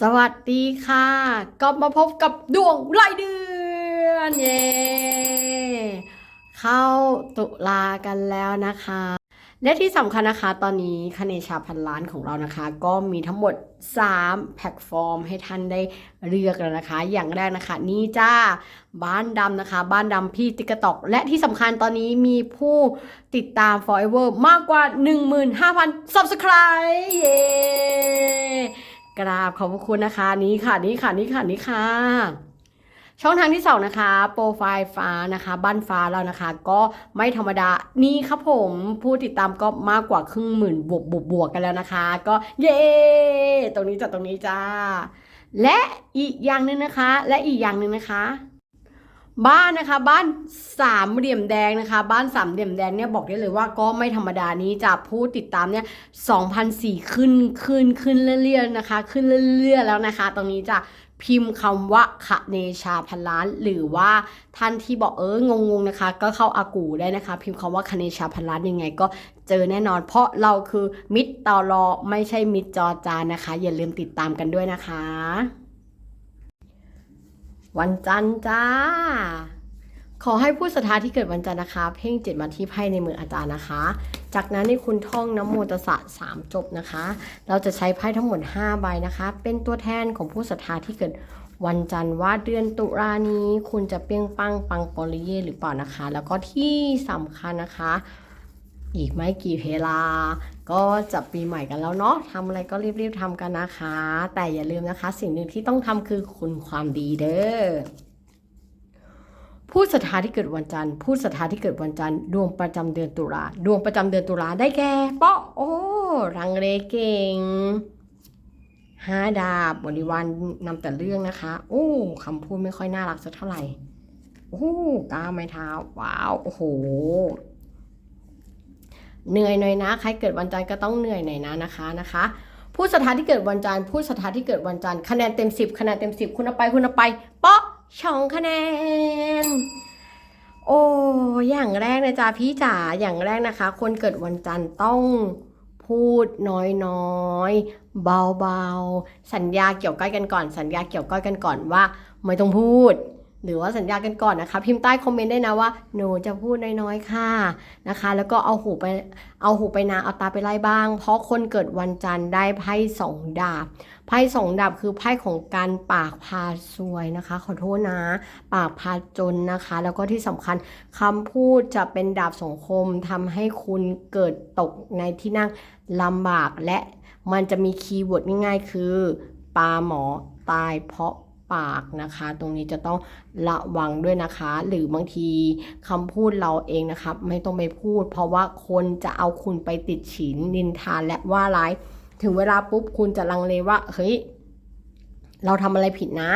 สวัสดีค่ะ ก็มาพบกับดวงรายเดือนเย้เข้าตุลากันแล้วนะคะ และที่สำคัญนะคะ ตอนนี้คเนชาพันล้านของเรานะคะ ก็มีทั้งหมด 3 แพลตฟอร์ม ให้ท่านได้เลือกแล้วนะคะ อย่างแรกนะคะ นี่จ้าบ้านดำนะคะ บ้านดำพี่ติ๊กตอกและที่สำคัญตอนนี้มีผู้ติดตาม Forever มากกว่า 15,000 Subscribe เย้ กราบขอบคุณนะคะนี้ค่ะนี้ค่ะนี้ค่ะนี้ค่ะ ช่องทางที่สองนะคะ โปรไฟล์ฟ้านะคะ บ้านฟ้าเรานะคะ ก็ไม่ธรรมดานี่ครับผมผู้ติดตามก็มากกว่าครึ่งหมื่นบวกบวกบวกกันแล้วนะคะ ก็เย้ตรงนี้จัดตรงนี้จ้า และอีกอย่างหนึ่งนะคะ และอีกอย่างหนึ่งนะคะ บ้านนะคะบ้านสามเหลี่ยมแดงนะคะ บ้านสามเหลี่ยมแดงเนี่ยบอกได้เลยว่าก็ไม่ธรรมดานี้จะผู้ติดตามเนี่ย2,004ขึ้นขึ้นขึ้นเรื่อยๆนะคะ ขึ้นเรื่อยๆแล้วนะคะ ตรงนี้จะพิมพ์คำว่าคเนชาพันล้าน หรือว่าท่านที่บอกเอองงๆนะคะ ก็เข้าอากูได้นะคะ พิมพ์คำว่าคเนชาพันล้านยังไง ก็เจอแน่นอน เพราะเราคือมิตรตอรอไม่ใช่มิตรจอจานนะคะ อย่าลืมติดตามกันด้วยนะคะ วันจันทร์จ้า ขอให้ผู้ศรัทธาที่เกิดวันจันทร์นะคะ เพ่งจิตมาที่ไพ่ในมืออาจารย์นะคะ จากนั้นให้คุณท่องน้ำโมตสะสามจบนะคะ เราจะใช้ไพ่ทั้งหมด5ใบนะคะ เป็นตัวแทนของผู้ศรัทธาที่เกิดวันจันทร์ว่าเดือนตุลานี้คุณจะเปี้ยงปังปังปอลิเย่หรือเปล่านะคะ แล้วก็ที่สำคัญนะคะ อีกไม่กี่เวลา ก็จะปีใหม่กันแล้วเนาะทำอะไรก็รีบๆทำกันนะคะ แต่อย่าลืมนะคะ สิ่งหนึ่งที่ต้องทำคือคุณความดีเด้อผู้ศรัทธาที่เกิดวันจันทร์ผู้ศรัทธาที่เกิดวันจันทร์ดวงประจำเดือนตุลาดวงประจำเดือนตุลาได้แก่เปาะโอ้รังเลเก่งห้าดาบบริวารนำแต่เรื่องนะคะ โอ้คำพูดไม่ค่อยน่ารักสักเท่าไหร่ โอ้ก้าวไม้เท้า ว้าว โอ้โห เหนื่อยหน่อยนะ ใครเกิดวันจันทร์ก็ต้องเหนื่อยหน่อยนะนะคะนะคะ ผู้ศรัทธาที่เกิดวันจันทร์ผู้ศรัทธาที่เกิดวันจันทร์คะแนนเต็มสิบคะแนนเต็มสิบคุณเอาไปคุณเอาไปเปาะช่องคะแนน โอ้อย่างแรกนะจ๊ะพี่จ๋าอย่างแรกนะคะ คนเกิดวันจันทร์ต้องพูดน้อยๆ เบาๆ สัญญาเกี่ยวก้อยกันก่อน สัญญาเกี่ยวก้อยกันก่อนว่า ไม่ต้องพูด หรือว่าสัญญากันก่อนนะคะ พิมพ์ใต้คอมเมนต์ได้นะว่าหนูจะพูดน้อยๆค่ะนะคะ แล้วก็เอาหูไปเอาหูไปนาเอาตาไปไล่บ้าง เพราะคนเกิดวันจันทร์ได้ไพ่สองดาบไพ่สองดาบคือไพ่ของการปากพาซวยนะคะ ขอโทษนะ ปากพาจนนะคะ แล้วก็ที่สำคัญคำพูดจะเป็นดาบสองคมทำให้คุณเกิดตกในที่นั่งลำบากและมันจะมีคีย์เวิร์ดง่ายๆ คือปลาหมอตายเพราะ ปากนะคะ ตรงนี้จะต้องระวังด้วยนะคะ หรือบางทีคำพูดเราเองนะคะไม่ต้องไปพูด เพราะว่าคนจะเอาคุณไปติดฉินนินทาและว่าร้าย ถึงเวลาปุ๊บคุณจะลังเลว่าเฮ้ย เราทำอะไรผิดนะ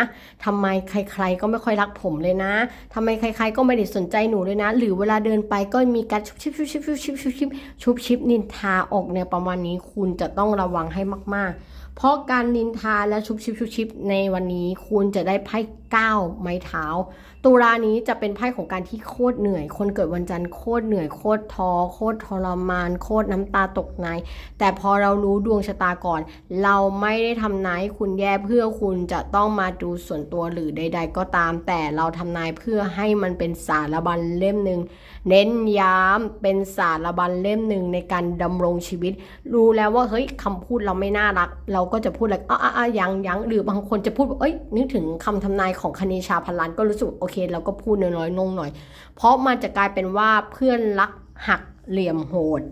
ทำไมใคร ๆ ก็ไม่ค่อยรักผมเลยนะทำไมใคร ๆ ก็ไม่ได้สนใจหนูเลยนะ หรือเวลาเดินไปก็มีการชุบชิบชุบชิบชุบชิบชุบชิบชุบชิบนินทาออกเนี่ยประมาณนี้คุณจะต้องระวังให้มาก ๆ เพราะการนินทาและชุบชิบชุบชิบในวันนี้คุณจะได้ไพ่ เก้าไม้เท้า ตุลานี้จะเป็นไพ่ของการที่โคตรเหนื่อย คนเกิดวันจันทร์โคตรเหนื่อยโคตรท้อโคตรทรมาน โคตรน้ำตาตกใน แต่พอเรารู้ดวงชะตาก่อน เราไม่ได้ทำนายคุณแย่เพื่อคุณจะต้องมาดูส่วนตัวหรือใด ๆ ก็ตาม แต่เราทำนายเพื่อให้มันเป็นสารบัญเล่มหนึ่งเน้นย้ำเป็นสารบัญเล่มหนึ่งในการดำรงชีวิต รู้แล้วว่าเฮ้ยคำพูดเราไม่น่ารัก เราก็จะพูดอะไรอ้าอ้ายังยังหรือบางคนจะพูดเอ้ยนึกถึงคำทำนายของคเนชาพันล้านก็รู้สึกโอเคเราก็พูดน้อยๆนงหน่อย เพราะมันจะกลายเป็นว่าเพื่อนรักหักเหลี่ยมโหด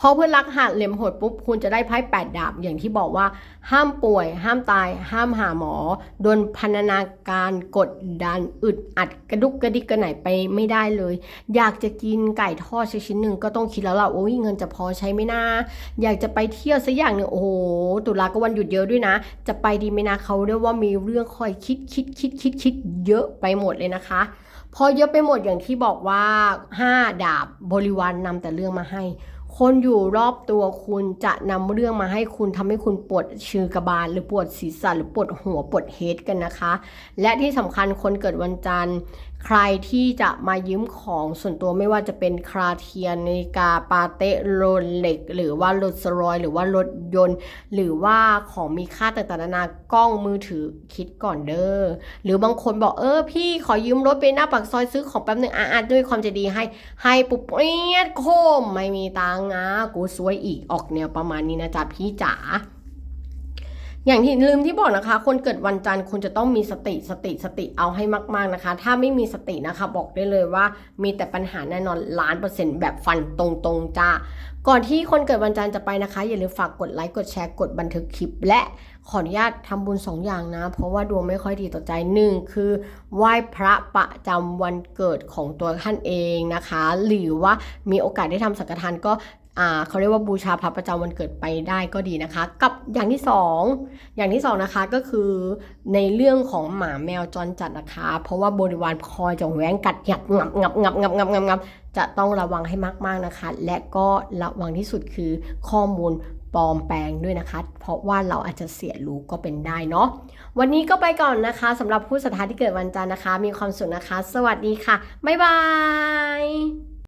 พอเพื่อนรักหักเหลี่ยมโหดปุ๊บคุณจะได้ไพ่แปดดาบอย่างที่บอกว่า ห้ามป่วย ห้ามตาย ห้ามหาหมอโดนพันนาการกดดันอึดอัดกระดุกกระดิกกระไหนไปไม่ได้เลย อยากจะกินไก่ทอดชิ้นหนึ่งก็ต้องคิดแล้วล่ะโอ้ยเงินจะพอใช้ไหมนะอยากจะไปเที่ยวสักอย่างหนึ่งโอ้โหตุลาก็วันหยุดเยอะด้วยนะ จะไปดีไหมนะเขาเรียกว่ามีเรื่องคอยคิดคิดคิดคิดคิดเยอะไปหมดเลยนะคะ พอเยอะไปหมดอย่างที่บอกว่าห้าดาบบริวารนนำแต่เรื่องมาให้ คนอยู่รอบตัวคุณจะนำเรื่องมาให้คุณทำให้คุณปวดชือกระบาล หรือปวดศีรษะหรือปวดหัวปวดเฮดกันนะคะ และที่สำคัญคนเกิดวันจันทร์ใครที่จะมายืมของส่วนตัวไม่ว่าจะเป็นคราเทียนนาฬิกาปาเต้โรเล็ก หรือว่ารถสรอย หรือว่ารถยนต์ หรือว่าของมีค่าต่างๆนานากล้องมือถือคิดก่อนเด้อหรือบางคนบอกเออพี่ขอยืมรถไปหน้าปากซอยซื้อของแป๊บหนึ่งอะๆด้วยความใจดีให้ ให้ปุ๊บเอียดโคมไม่มีตังค์นะกูซวยอีกออกแนวประมาณนี้นะจ๊ะพี่จ๋า อย่างที่ลืมที่บอกนะคะ คนเกิดวันจันทร์คุณจะต้องมีสติสติสติเอาให้มาก ๆนะคะ ถ้าไม่มีสตินะคะบอกได้เลยว่า มีแต่ปัญหาแน่นอนล้านเปอร์เซ็นต์แบบฟันตรงๆจ้าก่อนที่คนเกิดวันจันทร์จะไปนะคะ อย่าลืมฝากกดไลค์กดแชร์กดบันทึกคลิป และขออนุญาตทำบุญสองอย่างนะ เพราะว่าดวงไม่ค่อยดีต่อใจหนึ่งคือไหว้พระประจำวันเกิดของตัวท่านเองนะคะ หรือว่ามีโอกาสได้ทำสังฆทานก็ เขาเรียกว่าบูชาพระประจำวันเกิดไปได้ก็ดีนะคะ กับอย่างที่สองอย่างที่สองนะคะก็คือในเรื่องของหมาแมวจรจัดนะคะ เพราะว่าบริวารคอยจะแหวงกัดหยับงับงับงับงับงับงับงับจะต้องระวังให้มาก ๆนะคะ และก็ระวังที่สุดคือข้อมูลปลอมแปลงด้วยนะคะ เพราะว่าเราอาจจะเสียรู้ก็เป็นได้เนาะ วันนี้ก็ไปก่อนนะคะสำหรับผู้ศรัทธาที่เกิดวันจันทร์นะคะ มีความสุขนะคะ สวัสดีค่ะ บ๊ายบาย